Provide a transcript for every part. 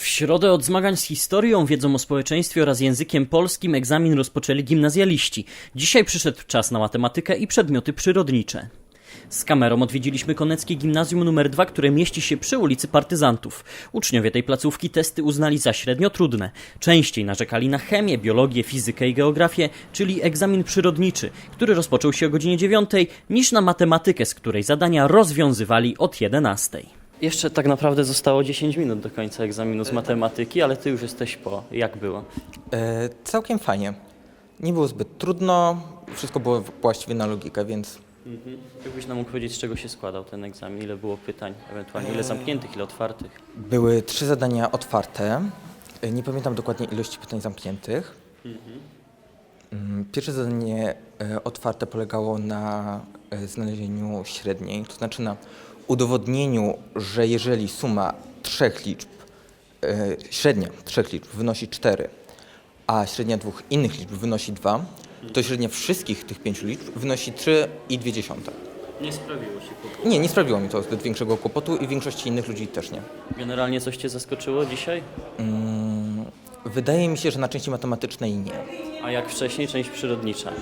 W środę od zmagań z historią, wiedzą o społeczeństwie oraz językiem polskim egzamin rozpoczęli gimnazjaliści. Dzisiaj przyszedł czas na matematykę i przedmioty przyrodnicze. Z kamerą odwiedziliśmy Koneckie Gimnazjum nr 2, które mieści się przy ulicy Partyzantów. Uczniowie tej placówki testy uznali za średnio trudne. Częściej narzekali na chemię, biologię, fizykę i geografię, czyli egzamin przyrodniczy, który rozpoczął się o godzinie 9, niż na matematykę, z której zadania rozwiązywali od 11. Jeszcze tak naprawdę zostało 10 minut do końca egzaminu z matematyki, ale ty już jesteś po. Jak było? E, całkiem fajnie. Nie było zbyt trudno, wszystko było właściwie na logikę, więc Jakbyś nam mógł powiedzieć, z czego się składał ten egzamin? Ile było pytań, ewentualnie ile zamkniętych, ile otwartych? były trzy zadania otwarte. E, Nie pamiętam dokładnie ilości pytań zamkniętych. Mm, Pierwsze zadanie e, otwarte polegało na e, znalezieniu średniej, to znaczy na udowodnieniu, że jeżeli suma trzech liczb, e, średnia trzech liczb wynosi 4, a średnia dwóch innych liczb wynosi 2, to średnia wszystkich tych pięciu liczb wynosi 3,2. Nie sprawiło się kłopotu. Nie, nie sprawiło mi to zbyt większego kłopotu i większości innych ludzi też nie. Generalnie coś cię zaskoczyło dzisiaj? Mm, wydaje mi się, że na części matematycznej nie. A jak wcześniej, część przyrodnicza?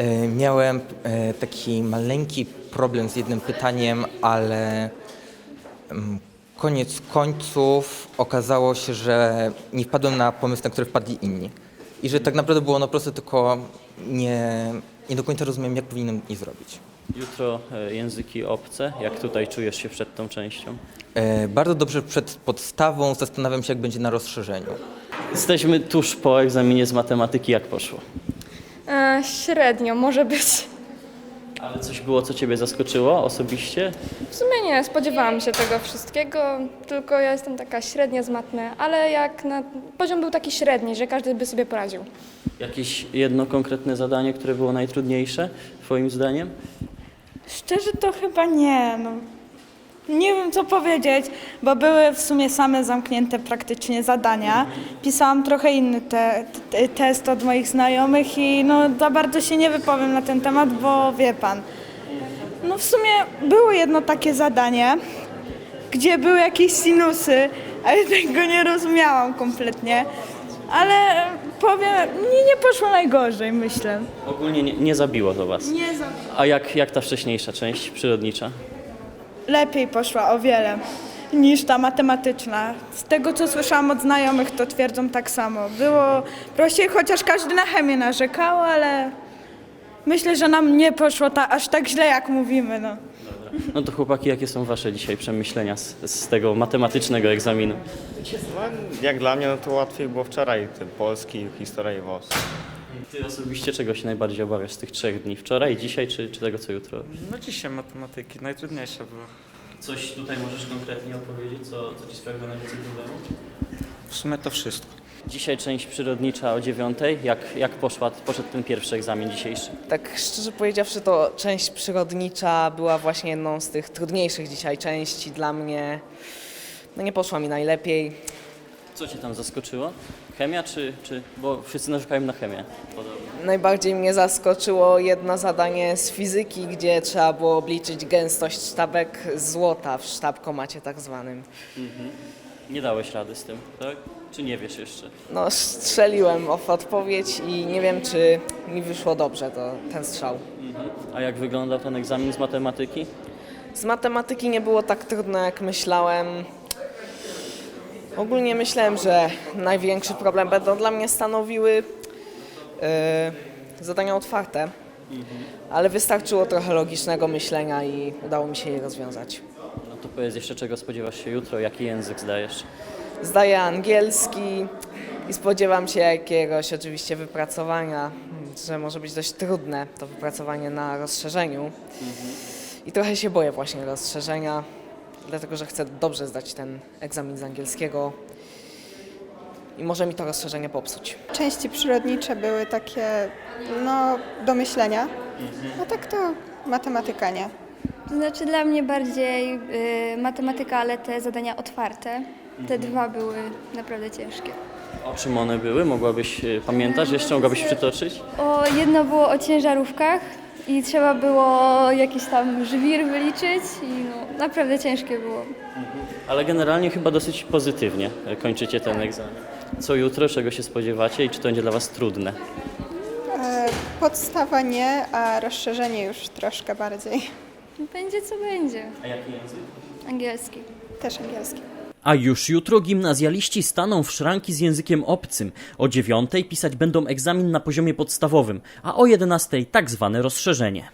E, miałem e, taki maleńki problem z jednym pytaniem, ale mm, koniec końców okazało się, że nie wpadłem na pomysł, na który wpadli inni. I że tak naprawdę było ono proste, tylko nie, nie do końca rozumiem, jak powinienem je zrobić. Jutro e, języki obce. Jak tutaj czujesz się przed tą częścią? E, bardzo dobrze przed podstawą zastanawiam się, jak będzie na rozszerzeniu. Jesteśmy tuż po egzaminie z matematyki. Jak poszło? E, średnio, może być. Ale coś było, co ciebie zaskoczyło osobiście? W sumie nie, spodziewałam się tego wszystkiego, tylko ja jestem taka średnia z matmy, ale jak na, poziom był taki średni, że każdy by sobie poradził. Jakieś jedno konkretne zadanie, które było najtrudniejsze, twoim zdaniem? Szczerze to chyba nie. No. Nie wiem co powiedzieć, bo były w sumie same zamknięte praktycznie zadania. Pisałam trochę inny te, te, test od moich znajomych i no za bardzo się nie wypowiem na ten temat, bo wie pan. No w sumie było jedno takie zadanie, gdzie były jakieś sinusy, ale tego nie rozumiałam kompletnie. Ale powiem, nie, nie poszło najgorzej, myślę. Ogólnie nie, nie zabiło to was. Nie za A jak, jak ta wcześniejsza część przyrodnicza? Lepiej poszła o wiele niż ta matematyczna. Z tego, co słyszałam od znajomych, to twierdzą tak samo. Było prościej, chociaż każdy na chemię narzekał, ale myślę, że nam nie poszło ta, aż tak źle, jak mówimy. No. No to chłopaki, jakie są wasze dzisiaj przemyślenia z, z tego matematycznego egzaminu? No, jak dla mnie no to łatwiej było wczoraj, ten polski, historia i WOS. Ty osobiście czego się najbardziej obawiasz z tych trzech dni? Wczoraj, dzisiaj czy, czy tego co jutro? No dzisiaj matematyki, najtrudniejsze było. Coś tutaj możesz konkretnie opowiedzieć, co, co ci sprawiło najwięcej problemów? W sumie to wszystko. Dzisiaj część przyrodnicza o dziewiątej. Jak, jak poszła, poszedł ten pierwszy egzamin dzisiejszy? Tak szczerze powiedziawszy, to część przyrodnicza była właśnie jedną z tych trudniejszych dzisiaj części dla mnie. No nie poszła mi najlepiej. Co cię tam zaskoczyło? Chemia czy, czy... bo wszyscy narzekają na chemię. Najbardziej mnie zaskoczyło jedno zadanie z fizyki, gdzie trzeba było obliczyć gęstość sztabek złota w sztabkomacie tak zwanym. Nie dałeś rady z tym, tak? Czy nie wiesz jeszcze? No strzeliłem w odpowiedź i nie wiem, czy mi wyszło dobrze to, ten strzał. A jak wyglądał ten egzamin z matematyki? Z matematyki nie było tak trudno, jak myślałem. Ogólnie myślałem, że największy problem będą dla mnie stanowiły e, zadania otwarte, ale wystarczyło trochę logicznego myślenia i udało mi się je rozwiązać. No to powiedz jeszcze czego spodziewasz się jutro, jaki język zdajesz? Zdaję angielski i spodziewam się jakiegoś oczywiście wypracowania, że może być dość trudne to wypracowanie na rozszerzeniu. I trochę się boję właśnie rozszerzenia, dlatego że chcę dobrze zdać ten egzamin z angielskiego i może mi to rozszerzenie popsuć. Części przyrodnicze były takie, no, do myślenia. A tak to matematyka nie. To znaczy dla mnie bardziej y, matematyka, ale te zadania otwarte. Te dwa były naprawdę ciężkie. O czym one były? Mogłabyś y, pamiętać? Jeszcze mogłabyś przytoczyć? O, jedno było o ciężarówkach i trzeba było jakiś tam żwir wyliczyć i no, naprawdę ciężkie było. Ale generalnie chyba dosyć pozytywnie kończycie ten egzamin. Co jutro, czego się spodziewacie i czy to będzie dla Was trudne? E, Podstawa nie, a rozszerzenie już troszkę bardziej. Będzie co będzie. A jaki język? Angielski. Też angielski. A już jutro gimnazjaliści staną w szranki z językiem obcym. O dziewiątej pisać będą egzamin na poziomie podstawowym, a o jedenastej tak zwane rozszerzenie.